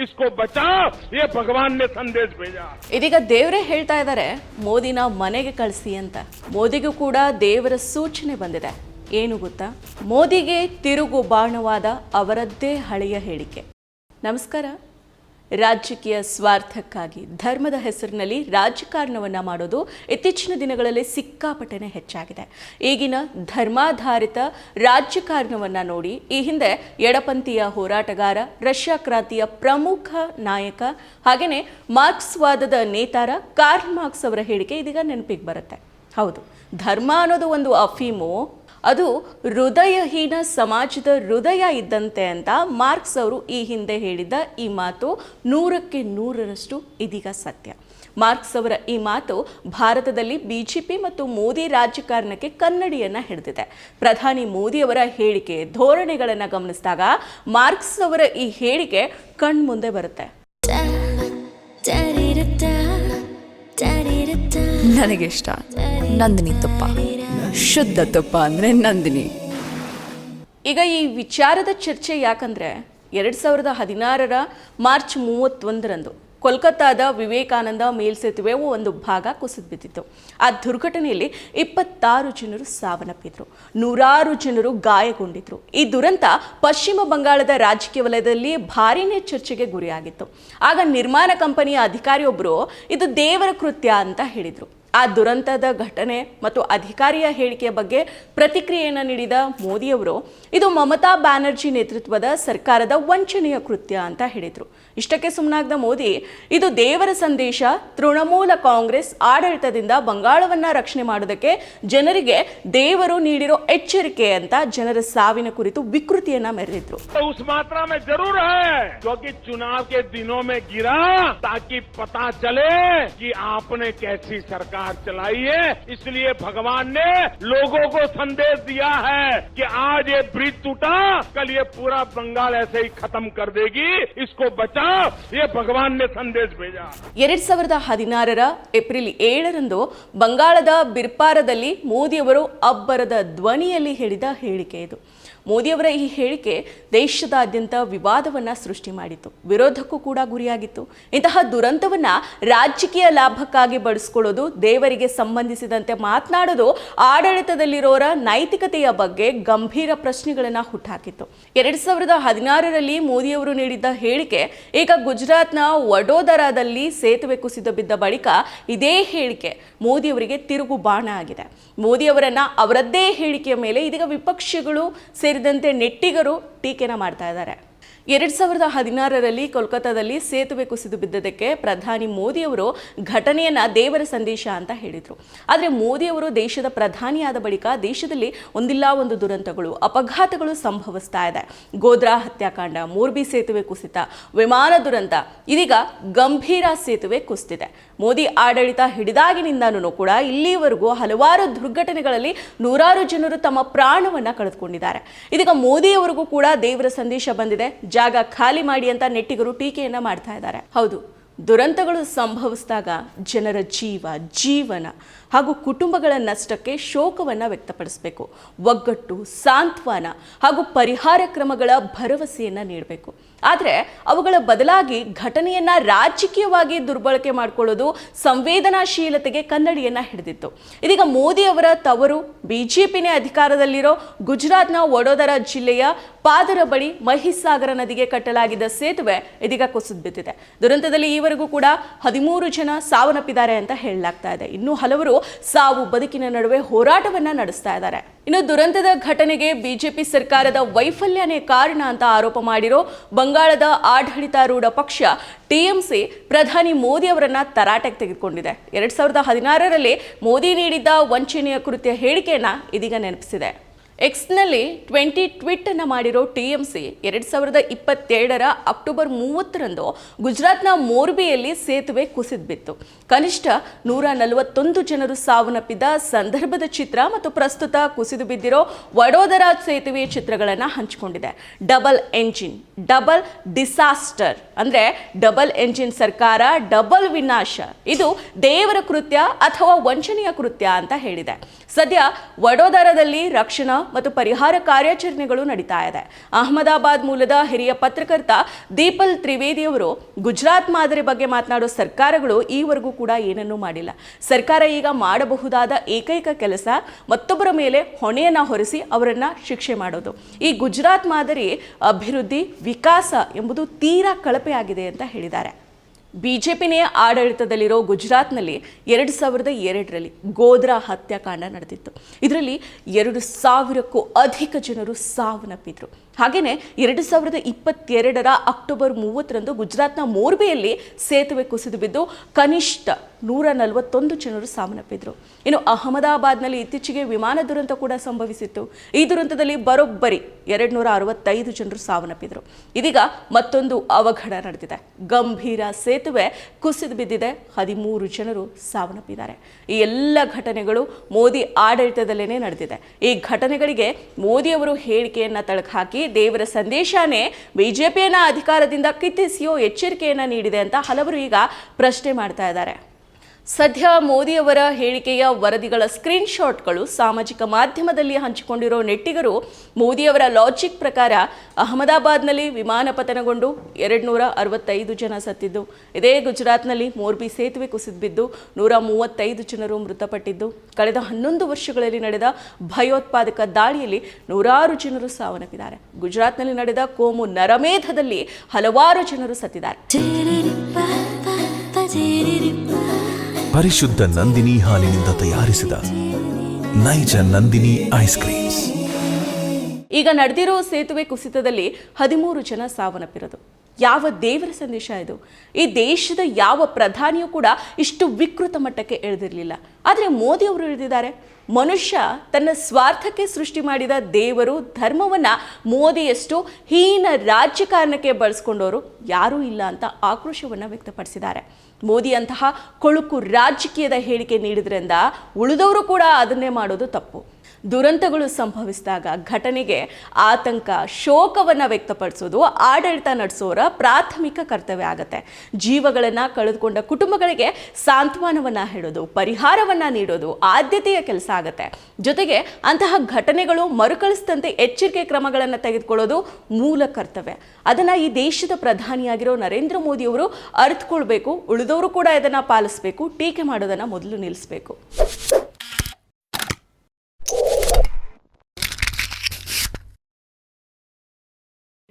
इसको बचाओ ये भगवान ने संदेश भेजा ಇದೀಗ ದೇವರೇ ಹೇಳ್ತಾ ಇದ್ದಾರೆ ಮೋದಿನ ಮನೆಗೆ ಕಳಿಸಿ ಅಂತ ಮೋದಿಗೂ ಕೂಡ ದೇವರ ಸೂಚನೆ ಬಂದಿದೆ ಏನು ಗೊತ್ತಾ ಮೋದಿಗೆ ತಿರುಗು ಬಾಣವಾದ ಅವರದ್ದೇ ಹಳೆಯ ಹೇಳಿಕೆ ನಮಸ್ಕಾರ ರಾಜಕೀಯ ಸ್ವಾರ್ಥಕ್ಕಾಗಿ. ಧರ್ಮದ ಹೆಸರಿನಲ್ಲಿ ರಾಜಕಾರಣವನ್ನು ಮಾಡೋದು ಇತ್ತೀಚಿನ ದಿನಗಳಲ್ಲಿ ಸಿಕ್ಕಾಪಟ್ಟೆನೆ ಹೆಚ್ಚಾಗಿದೆ. ಈಗಿನ ಧರ್ಮಾಧಾರಿತ ರಾಜಕಾರಣವನ್ನು ನೋಡಿ, ಈ ಹಿಂದೆ ಎಡಪಂಥೀಯ ಹೋರಾಟಗಾರ, ರಷ್ಯಾ ಕ್ರಾಂತಿಯ ಪ್ರಮುಖ ನಾಯಕ ಹಾಗೆಯೇ ಮಾರ್ಕ್ಸ್ವಾದದ ನೇತಾರ ಕಾರ್ಲ್ ಮಾರ್ಕ್ಸ್ ಅವರ ಹೇಳಿಕೆ ಇದೀಗ ನೆನಪಿಗೆ ಬರುತ್ತೆ. ಹೌದು, ಧರ್ಮ ಅನ್ನೋದು ಒಂದು ಅಫೀಮು ಅದು ಹೃದಯಹೀನ ಸಮಾಜದ ಹೃದಯ ಇದ್ದಂತೆ ಅಂತ ಮಾರ್ಕ್ಸ್ ಅವರು ಈ ಹಿಂದೆ ಹೇಳಿದ್ದ ಈ ಮಾತು ನೂರಕ್ಕೆ ನೂರರಷ್ಟು ಇದೀಗ ಸತ್ಯ. ಮಾರ್ಕ್ಸ್ ಅವರ ಈ ಮಾತು ಭಾರತದಲ್ಲಿ ಬಿಜೆಪಿ ಮತ್ತು ಮೋದಿ ರಾಜಕಾರಣಕ್ಕೆ ಕನ್ನಡಿಯನ್ನ ಹಿಡಿದಿದೆ. ಪ್ರಧಾನಿ ಮೋದಿಯವರ ಹೇಳಿಕೆ ಧೋರಣೆಗಳನ್ನು ಗಮನಿಸಿದಾಗ ಮಾರ್ಕ್ಸ್ ಅವರ ಈ ಹೇಳಿಕೆ ಕಣ್ಮುಂದೆ ಬರುತ್ತೆ. ನನಗಿಷ್ಟ ನಂದಿನಿ ತುಪ್ಪ. ಶುದ್ಧ ತುಪ್ಪ ಅಂದರೆ ನಂದಿನಿ. ಈಗ ಈ ವಿಚಾರದ ಚರ್ಚೆ ಯಾಕಂದರೆ ಎರಡು ಸಾವಿರದ ಹದಿನಾರರ ಮಾರ್ಚ್ ಮೂವತ್ತೊಂದರಂದು ಕೋಲ್ಕತ್ತಾದ ವಿವೇಕಾನಂದ ಮೇಲ್ಸೇತುವೆ ಒಂದು ಭಾಗ ಕುಸಿದು ಬಿದ್ದಿತ್ತು. ಆ ದುರ್ಘಟನೆಯಲ್ಲಿ ಇಪ್ಪತ್ತಾರು ಜನರು ಸಾವನ್ನಪ್ಪಿದ್ರು. ನೂರಾರು ಜನರು ಗಾಯಗೊಂಡಿದ್ರು. ಈ ದುರಂತ ಪಶ್ಚಿಮ ಬಂಗಾಳದ ರಾಜಕೀಯ ವಲಯದಲ್ಲಿ ಭಾರಿನೇ ಚರ್ಚೆಗೆ ಗುರಿಯಾಗಿತ್ತು. ಆಗ ನಿರ್ಮಾಣ ಕಂಪನಿಯ ಅಧಿಕಾರಿಯೊಬ್ಬರು ಇದು ದೇವರ ಕೃತ್ಯ ಅಂತ ಹೇಳಿದರು. ಆ ದುರಂತದ ಘಟನೆ ಮತ್ತು ಅಧಿಕಾರಿಯ ಹೇಳಿಕೆಯ ಬಗ್ಗೆ ಪ್ರತಿಕ್ರಿಯೆಯನ್ನು ನೀಡಿದ ಮೋದಿಯವರು, ಇದು ಮಮತಾ ಬ್ಯಾನರ್ಜಿ ನೇತೃತ್ವದ ಸರ್ಕಾರದ ವಂಚನೆಯ ಕೃತ್ಯ ಅಂತ ಹೇಳಿದರು. ಇಷ್ಟಕ್ಕೆ ಸುಮ್ಮನಾಗ್ದ ಮೋದಿ, ಇದು ದೇವರ ಸಂದೇಶ, ತೃಣಮೂಲ ಕಾಂಗ್ರೆಸ್ ಆಡಳಿತದಿಂದ ಬಂಗಾಳವನ್ನು ರಕ್ಷಣೆ ಮಾಡೋದಕ್ಕೆ ಜನರಿಗೆ ದೇವರು ನೀಡಿರೋ ಎಚ್ಚರಿಕೆ ಅಂತ ಜನರ ಸಾವಿನ ಕುರಿತು ವಿಕೃತಿಯನ್ನ ಮೆರೆದಿದ್ರು. ಚುನಾವ್ ಗಿರಾ ತಾಕಿ ಪತಾ ಚಲೇ ಸರ್ಕಾರ में गिरा ताकि पता चले कि आपने कैसी सरकार चलाई है इसलिए भगवान ने लोगों को संदेश दिया है कि आज ये ब्रिज टूटा कल ये पूरा बंगाल ऐसे ही खत्म कर देगी इसको बचाओ ये भगवान ने संदेश भेजा ಎರಡ್ ಸಾವಿರದ ಹದಿನಾರರ ಏಪ್ರಿಲ್ ಏಳರಂದು ಬಂಗಾಳದ ಬಿರ್ಪಾರದಲ್ಲಿ ಮೋದಿಯವರು ಅಬ್ಬರದ ಧ್ವನಿಯಲ್ಲಿ ಹೇಳಿದ ಹೇಳಿಕೆ ಇದು ಮೋದಿಯವರ ಈ ಹೇಳಿಕೆ ದೇಶದಾದ್ಯಂತ ವಿವಾದವನ್ನ ಸೃಷ್ಟಿ ಮಾಡಿತು ವಿರೋಧಕ್ಕೂ ಕೂಡ ಗುರಿಯಾಗಿತ್ತು ಇಂತಹ ದುರಂತವನ್ನ ರಾಜಕೀಯ ಲಾಭಕ್ಕಾಗಿ ಬಳಸ್ಕೊಳ್ಳೋದು ದೇವರಿಗೆ ಸಂಬಂಧಿಸಿದಂತೆ ಮಾತನಾಡೋದು ಆಡಳಿತದಲ್ಲಿರೋರ ನೈತಿಕತೆಯ ಬಗ್ಗೆ ಗಂಭೀರ ಪ್ರಶ್ನೆಗಳನ್ನ ಹುಟ್ಟಾಕಿತ್ತು ಎರಡ್ ಸಾವಿರದ ಹದಿನಾರರಲ್ಲಿ ಮೋದಿಯವರು ನೀಡಿದ್ದ ಹೇಳಿಕೆ, ಈಗ ಗುಜರಾತ್ನ ವಡೋದರಾದಲ್ಲಿ ಸೇತುವೆ ಕುಸಿದ ಬಿದ್ದ ಬಳಿಕ ಇದೇ ಹೇಳಿಕೆ ಮೋದಿಯವರಿಗೆ ತಿರುಗು ಬಾಣ ಆಗಿದೆ. ಮೋದಿಯವರನ್ನ ಅವರದ್ದೇ ಹೇಳಿಕೆಯ ಮೇಲೆ ಇದೀಗ ವಿಪಕ್ಷಗಳು ಸೇರಿದಂತೆ ನೆಟ್ಟಿಗರು ಟೀಕೆನ ಮಾಡ್ತಾ ಇದ್ದಾರೆ. ಎರಡ್ ಸಾವಿರದ ಹದಿನಾರರಲ್ಲಿ ಕೋಲ್ಕತ್ತಾದಲ್ಲಿ ಸೇತುವೆ ಕುಸಿದು ಬಿದ್ದದಕ್ಕೆ ಪ್ರಧಾನಿ ಮೋದಿಯವರು ಘಟನೆಯನ್ನ ದೇವರ ಸಂದೇಶ ಅಂತ ಹೇಳಿದರು. ಆದರೆ ಮೋದಿಯವರು ದೇಶದ ಪ್ರಧಾನಿಯಾದ ಬಳಿಕ ದೇಶದಲ್ಲಿ ಒಂದಿಲ್ಲ ಒಂದು ದುರಂತಗಳು, ಅಪಘಾತಗಳು ಸಂಭವಿಸ್ತಾ ಇದೆ. ಗೋದ್ರಾ ಹತ್ಯಾಕಾಂಡ, ಮೋರ್ಬಿ ಸೇತುವೆ ಕುಸಿತ, ವಿಮಾನ ದುರಂತ, ಇದೀಗ ಗಂಭೀರ ಸೇತುವೆ ಕುಸಿತಿದೆ ಮೋದಿ ಆಡಳಿತ ಹಿಡಿದಾಗಿನಿಂದನೂ ಕೂಡ ಇಲ್ಲಿವರೆಗೂ ಹಲವಾರು ದುರ್ಘಟನೆಗಳಲ್ಲಿ ನೂರಾರು ಜನರು ತಮ್ಮ ಪ್ರಾಣವನ್ನ ಕಳೆದುಕೊಂಡಿದ್ದಾರೆ. ಇದೀಗ ಮೋದಿಯವರಿಗೂ ಕೂಡ ದೇವರ ಸಂದೇಶ ಬಂದಿದೆ. ಜಾಗ ಖಾಲಿ ಮಾಡಿ ಅಂತ ನೆಟ್ಟಿಗರು ಟೀಕೆಯನ್ನ ಮಾಡ್ತಾ ಇದ್ದಾರೆ. ಹೌದು ದುರಂತಗಳು ಸಂಭವಿಸಿದಾಗ ಜನರ ಜೀವ ಜೀವನ ಹಾಗೂ ಕುಟುಂಬಗಳ ನಷ್ಟಕ್ಕೆ ಶೋಕವನ್ನು ವ್ಯಕ್ತಪಡಿಸಬೇಕು. ಒಗ್ಗಟ್ಟು, ಸಾಂತ್ವನ ಹಾಗೂ ಪರಿಹಾರ ಕ್ರಮಗಳ ಭರವಸೆಯನ್ನು ನೀಡಬೇಕು. ಆದರೆ ಅವುಗಳ ಬದಲಾಗಿ ಘಟನೆಯನ್ನು ರಾಜಕೀಯವಾಗಿ ದುರ್ಬಳಕೆ ಮಾಡಿಕೊಳ್ಳೋದು ಸಂವೇದನಾಶೀಲತೆಗೆ ಕನ್ನಡಿಯನ್ನು ಹಿಡಿದಿತ್ತು. ಇದೀಗ ಮೋದಿ ಅವರ ತವರು ಬಿಜೆಪಿನೇ ಅಧಿಕಾರದಲ್ಲಿರೋ ಗುಜರಾತ್ನ ವಡೋದರ ಜಿಲ್ಲೆಯ ಪಾದರ ಬಳಿ ಮಹಿಸಾಗರ ನದಿಗೆ ಕಟ್ಟಲಾಗಿದ್ದ ಸೇತುವೆ ಇದೀಗ ಕುಸಿದು ಬಿದ್ದಿದೆ. ದುರಂತದಲ್ಲಿ ಈವರೆಗೂ ಕೂಡ ಹದಿಮೂರು ಜನ ಸಾವನ್ನಪ್ಪಿದ್ದಾರೆ ಅಂತ ಹೇಳಲಾಗ್ತಾ ಇದೆ. ಇನ್ನೂ ಹಲವರು ಸಾವು ಬದುಕಿನ ನಡುವೆ ಹೋರಾಟವನ್ನ ನಡೆಸ್ತಾ ಇದ್ದಾರೆ. ಇನ್ನು ದುರಂತದ ಘಟನೆಗೆ ಬಿಜೆಪಿ ಸರ್ಕಾರದ ವೈಫಲ್ಯನೇ ಕಾರಣ ಅಂತ ಆರೋಪ ಮಾಡಿರೋ ಬಂಗಾಳದ ಆಡಳಿತಾರೂಢ ಪಕ್ಷ ಟಿಎಂಸಿ ಪ್ರಧಾನಿ ಮೋದಿ ಅವರನ್ನ ತರಾಟೆಗೆ ತೆಗೆದುಕೊಂಡಿದೆ. ಎರಡ್ ಸಾವಿರದ ಹದಿನಾರರಲ್ಲಿ ಮೋದಿ ನೀಡಿದ್ದ ವಂಚನೆಯ ಕೃತ್ಯ ಹೇಳಿಕೆಯನ್ನ ಇದೀಗ ನೆನಪಿಸಿದೆ. ಎಕ್ಸ್ನಲ್ಲಿ ಟ್ವೆಂಟಿ ಟ್ವೀಟನ್ನು ಮಾಡಿರೋ ಟಿ ಎಂ ಸಿ ಎರಡು ಸಾವಿರದ ಇಪ್ಪತ್ತೆರಡರ ಅಕ್ಟೋಬರ್ ಮೂವತ್ತರಂದು ಗುಜರಾತ್ನ ಮೋರ್ಬಿಯಲ್ಲಿ ಸೇತುವೆ ಕುಸಿದು ಬಿತ್ತು ಕನಿಷ್ಠ ನೂರ ನಲವತ್ತೊಂದು ಜನರು ಸಾವನ್ನಪ್ಪಿದ ಸಂದರ್ಭದ ಚಿತ್ರ ಮತ್ತು ಪ್ರಸ್ತುತ ಕುಸಿದು ಬಿದ್ದಿರೋ ವಡೋದರ ಸೇತುವೆ ಚಿತ್ರಗಳನ್ನು ಹಂಚಿಕೊಂಡಿದೆ. ಡಬಲ್ ಎಂಜಿನ್ ಡಬಲ್ ಡಿಸಾಸ್ಟರ್ ಅಂದರೆ ಡಬಲ್ ಎಂಜಿನ್ ಸರ್ಕಾರ ಡಬಲ್ ವಿನಾಶ. ಇದು ದೇವರ ಕೃತ್ಯ ಅಥವಾ ವಂಚನೆಯ ಕೃತ್ಯ ಅಂತ ಹೇಳಿದೆ. ಸದ್ಯ ವಡೋದರದಲ್ಲಿ ರಕ್ಷಣಾ ಮತ್ತು ಪರಿಹಾರ ಕಾರ್ಯಾಚರಣೆಗಳು ನಡೀತಾ ಇದೆ. ಅಹಮದಾಬಾದ್ ಮೂಲದ ಹಿರಿಯ ಪತ್ರಕರ್ತ ದೀಪಲ್ ತ್ರಿವೇದಿ ಅವರು, ಗುಜರಾತ್ ಮಾದರಿ ಬಗ್ಗೆ ಮಾತನಾಡೋ ಸರ್ಕಾರಗಳು ಈವರೆಗೂ ಕೂಡ ಏನನ್ನೂ ಮಾಡಿಲ್ಲ. ಸರ್ಕಾರ ಈಗ ಮಾಡಬಹುದಾದ ಏಕೈಕ ಕೆಲಸ, ಮತ್ತೊಬ್ಬರ ಮೇಲೆ ಹೊಣೆಯನ್ನು ಹೊರಿಸಿ ಅವರನ್ನು ಶಿಕ್ಷೆ ಮಾಡೋದು. ಈ ಗುಜರಾತ್ ಮಾದರಿ ಅಭಿವೃದ್ಧಿ, ವಿಕಾಸ ಎಂಬುದು ತೀರಾ ಕಳಪೆಯಾಗಿದೆ ಅಂತ ಹೇಳಿದ್ದಾರೆ. ಬಿಜೆಪಿನೇ ಆಡಳಿತದಲ್ಲಿರೋ ಗುಜರಾತ್ನಲ್ಲಿ ಎರಡು ಸಾವಿರದ ಎರಡರಲ್ಲಿ ಗೋಧ್ರಾ ಹತ್ಯಾಕಾಂಡ ನಡೆದಿತ್ತು. ಇದರಲ್ಲಿ ಎರಡು ಸಾವಿರಕ್ಕೂ ಅಧಿಕ ಜನರು ಸಾವನ್ನಪ್ಪಿದ್ರು. ಹಾಗೆಯೇ ಎರಡು ಸಾವಿರದ ಇಪ್ಪತ್ತೆರಡರ ಅಕ್ಟೋಬರ್ ಮೂವತ್ತರಂದು ಗುಜರಾತ್ನ ಮೋರ್ಬೆಯಲ್ಲಿ ಸೇತುವೆ ಕುಸಿದು ಬಿದ್ದು ಕನಿಷ್ಠ ನೂರ ನಲವತ್ತೊಂದು ಜನರು ಸಾವನ್ನಪ್ಪಿದ್ರು. ಇನ್ನು ಅಹಮದಾಬಾದ್ನಲ್ಲಿ ಇತ್ತೀಚೆಗೆ ವಿಮಾನ ದುರಂತ ಕೂಡ ಸಂಭವಿಸಿತ್ತು. ಈ ದುರಂತದಲ್ಲಿ ಬರೋಬ್ಬರಿ ಎರಡು ಅರವತ್ತೈದು ಜನರು ಸಾವನ್ನಪ್ಪಿದ್ರು. ಇದೀಗ ಮತ್ತೊಂದು ಅವಘಡ ನಡೆದಿದೆ. ಗಂಭೀರ ಸೇತುವೆ ಕುಸಿದು ಬಿದ್ದಿದೆ. ಹದಿಮೂರು ಜನರು ಸಾವನ್ನಪ್ಪಿದ್ದಾರೆ. ಈ ಎಲ್ಲ ಘಟನೆಗಳು ಮೋದಿ ಆಡಳಿತದಲ್ಲೇನೆ ನಡೆದಿದೆ. ಈ ಘಟನೆಗಳಿಗೆ ಮೋದಿಯವರು ಹೇಳಿಕೆಯನ್ನು ತಳಕು ಹಾಕಿ ದೇವರ ಸಂದೇಶನೇ ಬಿಜೆಪಿಯನ್ನ ಅಧಿಕಾರದಿಂದ ಕಿತ್ತಿಸಿಯೋ ಎಚ್ಚರಿಕೆಯನ್ನ ನೀಡಿದೆ ಅಂತ ಹಲವರು ಈಗ ಪ್ರಶ್ನೆ ಮಾಡ್ತಾ ಇದ್ದಾರೆ. ಸದ್ಯ ಮೋದಿಯವರ ಹೇಳಿಕೆಯ ವರದಿಗಳ ಸ್ಕ್ರೀನ್ಶಾಟ್ಗಳು ಸಾಮಾಜಿಕ ಮಾಧ್ಯಮದಲ್ಲಿ ಹಂಚಿಕೊಂಡಿರೋ ನೆಟ್ಟಿಗರು ಮೋದಿಯವರ ಲಾಜಿಕ್ ಪ್ರಕಾರ ಅಹಮದಾಬಾದ್ನಲ್ಲಿ ವಿಮಾನ ಪತನಗೊಂಡು ಎರಡು ನೂರ ಅರವತ್ತೈದು ಜನ ಸತ್ತಿದ್ದು, ಇದೇ ಗುಜರಾತ್ನಲ್ಲಿ ಮೋರ್ಬಿ ಸೇತುವೆ ಕುಸಿದು ಬಿದ್ದು ನೂರ ಮೂವತ್ತೈದು ಜನರು ಮೃತಪಟ್ಟಿದ್ದು, ಕಳೆದ ಹನ್ನೊಂದು ವರ್ಷಗಳಲ್ಲಿ ನಡೆದ ಭಯೋತ್ಪಾದಕ ದಾಳಿಯಲ್ಲಿ ನೂರಾರು ಜನರು ಸಾವನ್ನಪ್ಪಿದ್ದಾರೆ. ಗುಜರಾತ್ನಲ್ಲಿ ನಡೆದ ಕೋಮು ನರಮೇಧದಲ್ಲಿ ಹಲವಾರು ಜನರು ಸತ್ತಿದ್ದಾರೆ. ಪರಿಶುದ್ಧ ನಂದಿನಿ ಹಾಲಿನಿಂದ ತಯಾರಿಸಿದ ನೈಜ ನಂದಿನಿ ಐಸ್ ಕ್ರೀಮ್ಸ್. ಈಗ ನಡೆದಿರೋ ಸೇತುವೆ ಕುಸಿತದಲ್ಲಿ ಹದಿಮೂರು ಜನ ಸಾವನ್ನಪ್ಪಿರೋದು. ಯಾವ ದೇವರ ಸಂದೇಶ ಇದು? ಈ ದೇಶದ ಯಾವ ಪ್ರಧಾನಿಯೂ ಕೂಡ ಇಷ್ಟು ವಿಕೃತ ಮಟ್ಟಕ್ಕೆ ಇಳಿದಿರಲಿಲ್ಲ ಆದರೆ ಮೋದಿ ಅವರು ಇಳಿದಿದ್ದಾರೆ ಮನುಷ್ಯ ತನ್ನ ಸ್ವಾರ್ಥಕ್ಕೆ ಸೃಷ್ಟಿ ಮಾಡಿದ ದೇವರು, ಧರ್ಮವನ್ನು ಮೋದಿಯಷ್ಟು ಹೀನ ರಾಜಕಾರಣಕ್ಕೆ ಬಳಸ್ಕೊಂಡವರು ಯಾರೂ ಇಲ್ಲ ಅಂತ ಆಕ್ರೋಶವನ್ನು ವ್ಯಕ್ತಪಡಿಸಿದ್ದಾರೆ. ಮೋದಿ ಅಂತಹ ಕೊಳುಕು ರಾಜಕೀಯದ ಹೇಳಿಕೆ ನೀಡಿದ್ರಿಂದ ಉಳಿದವರು ಕೂಡ ಅದನ್ನೇ ಮಾಡೋದು ತಪ್ಪು. ದುರಂತಗಳು ಸಂಭವಿಸಿದಾಗ ಘಟನೆಗೆ ಆತಂಕ, ಶೋಕವನ್ನು ವ್ಯಕ್ತಪಡಿಸೋದು, ಆಡಳಿತ ನಡೆಸೋರ ಪ್ರಾಥಮಿಕ ಕರ್ತವ್ಯ ಆಗುತ್ತೆ. ಜೀವಗಳನ್ನು ಕಳೆದುಕೊಂಡ ಕುಟುಂಬಗಳಿಗೆ ಸಾಂತ್ವನವನ್ನು ಹೇಳೋದು, ಪರಿಹಾರವನ್ನು ನೀಡೋದು ಆದ್ಯತೆಯ ಕೆಲಸ ಆಗುತ್ತೆ. ಜೊತೆಗೆ ಅಂತಹ ಘಟನೆಗಳು ಮರುಕಳಿಸದಂತೆ ಎಚ್ಚರಿಕೆ ಕ್ರಮಗಳನ್ನು ತೆಗೆದುಕೊಳ್ಳೋದು ಮೂಲ ಕರ್ತವ್ಯ. ಅದನ್ನು ಈ ದೇಶದ ಪ್ರಧಾನಿಯಾಗಿರೋ ನರೇಂದ್ರ ಮೋದಿಯವರು ಅರ್ಥಕೊಳ್ಬೇಕು ಉಳಿದವರು ಕೂಡ ಇದನ್ನು ಪಾಲಿಸಬೇಕು, ಟೀಕೆ ಮಾಡೋದನ್ನು ಮೊದಲು ನಿಲ್ಲಿಸಬೇಕು